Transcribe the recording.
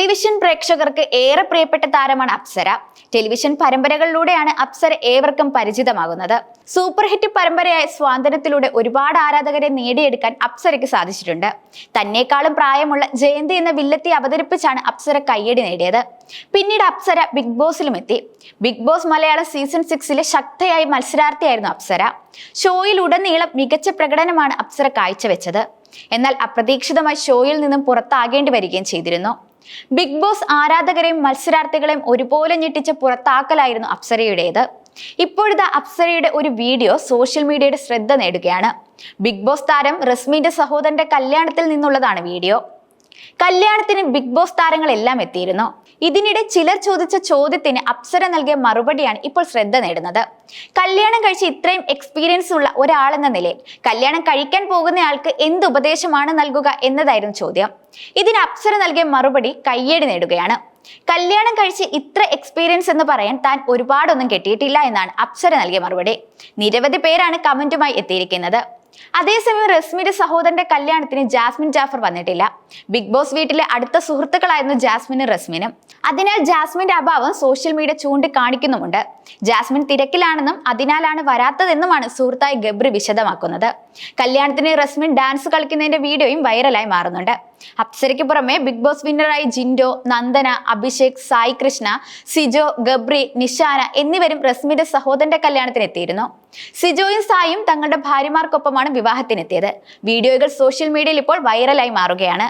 Television പ്രേക്ഷകർക്ക് ഏറെ പ്രിയപ്പെട്ട താരമാണ് അപ്സര. ടെലിവിഷൻ പരമ്പരകളിലൂടെയാണ് അപ്സര ഏവർക്കും പരിചിതമാകുന്നത്. സൂപ്പർ ഹിറ്റ് പരമ്പരയായ സ്വാതന്ത്ര്യത്തിലൂടെ ഒരുപാട് ആരാധകരെ നേടിയെടുക്കാൻ അപ്സരയ്ക്ക് സാധിച്ചിട്ടുണ്ട്. തന്നെക്കാളും പ്രായമുള്ള ജയന്തി എന്ന വില്ലത്തെ അവതരിപ്പിച്ചാണ് അപ്സര കയ്യടി നേടിയത്. പിന്നീട് അപ്സര ബിഗ് ബോസിലും എത്തി. ബിഗ് ബോസ് മലയാളം സീസൺ സിക്സിലെ ശക്തയായി മത്സരാർത്ഥിയായിരുന്നു അപ്സര. ഷോയിൽ ഉടനീളം മികച്ച പ്രകടനമാണ് അപ്സര കാഴ്ചവെച്ചത്. എന്നാൽ അപ്രതീക്ഷിതമായി ഷോയിൽ നിന്നും പുറത്താകേണ്ടി വരികയും ചെയ്തിരുന്നു. ബിഗ് ബോസ് ആരാധകരെയും മത്സരാർത്ഥികളെയും ഒരുപോലെ ഞെട്ടിച്ച പുറത്താക്കലായിരുന്നു അപ്സരയുടേത്. ഇപ്പോഴത്തെ അപ്സരയുടെ ഒരു വീഡിയോ സോഷ്യൽ മീഡിയയുടെ ശ്രദ്ധ നേടുകയാണ്. ബിഗ് ബോസ് താരം റസ്മിന്റെ സഹോദരന്റെ കല്യാണത്തിൽ നിന്നുള്ളതാണ് വീഡിയോ. കല്യാണത്തിന് ബിഗ് ബോസ് താരങ്ങളെല്ലാം എത്തിയിരുന്നു. ഇതിനിടെ ചിലർ ചോദിച്ച ചോദ്യത്തിന് അപ്സര നൽകിയ മറുപടിയാണ് ഇപ്പോൾ ശ്രദ്ധ നേടുന്നത്. കല്യാണം കഴിച്ച് ഇത്രയും എക്സ്പീരിയൻസ് ഉള്ള ഒരാളെന്ന നിലയിൽ കല്യാണം കഴിക്കാൻ പോകുന്നയാൾക്ക് എന്ത് ഉപദേശമാണ് നൽകുക എന്നതായിരുന്നു ചോദ്യം. ഇതിന് അപ്സര നൽകിയ മറുപടി കയ്യേടി നേടുകയാണ്. കല്യാണം കഴിച്ച് ഇത്ര എക്സ്പീരിയൻസ് എന്ന് പറയാൻ താൻ ഒരുപാടൊന്നും കെട്ടിയിട്ടില്ല എന്നാണ് അപ്സര നൽകിയ മറുപടി. നിരവധി പേരാണ് കമന്റുമായി എത്തിയിരിക്കുന്നത്. അതേസമയം റസ്മിയുടെ സഹോദരന്റെ കല്യാണത്തിന് ജാസ്മിൻ ജാഫർ വന്നിട്ടില്ല. ബിഗ് ബോസ് വീട്ടിലെ അടുത്ത സുഹൃത്തുക്കളായിരുന്നു ജാസ്മിനും റസ്മിനും. അതിനാൽ ജാസ്മിന്റെ അഭാവം സോഷ്യൽ മീഡിയ ചൂണ്ടിക്കാണിക്കുന്നുമുണ്ട്. ജാസ്മിൻ തിരക്കിലാണെന്നും അതിനാലാണ് വരാത്തതെന്നുമാണ് സുഹൃത്തായ ഗബ്രി വിശദമാക്കുന്നത്. കല്യാണത്തിന് റസ്മിൻ ഡാൻസ് കളിക്കുന്നതിന്റെ വീഡിയോയും വൈറലായി മാറുന്നുണ്ട്. അപ്സരയ്ക്ക് പുറമെ ബിഗ് ബോസ് വിന്നറായി ജിൻഡോ നന്ദന അഭിഷേക് സായി കൃഷ്ണ സിജോ ഗബ്രി നിഷാന എന്നിവരും റസ്മിയുടെ സഹോദരന്റെ കല്യാണത്തിന് എത്തിയിരുന്നു. സിജോയും സായും തങ്ങളുടെ ഭാര്യമാർക്കൊപ്പമാണ് വിവാഹത്തിനെത്തിയത്. വീഡിയോകൾ സോഷ്യൽ മീഡിയയിൽ ഇപ്പോൾ വൈറലായി മാറുകയാണ്.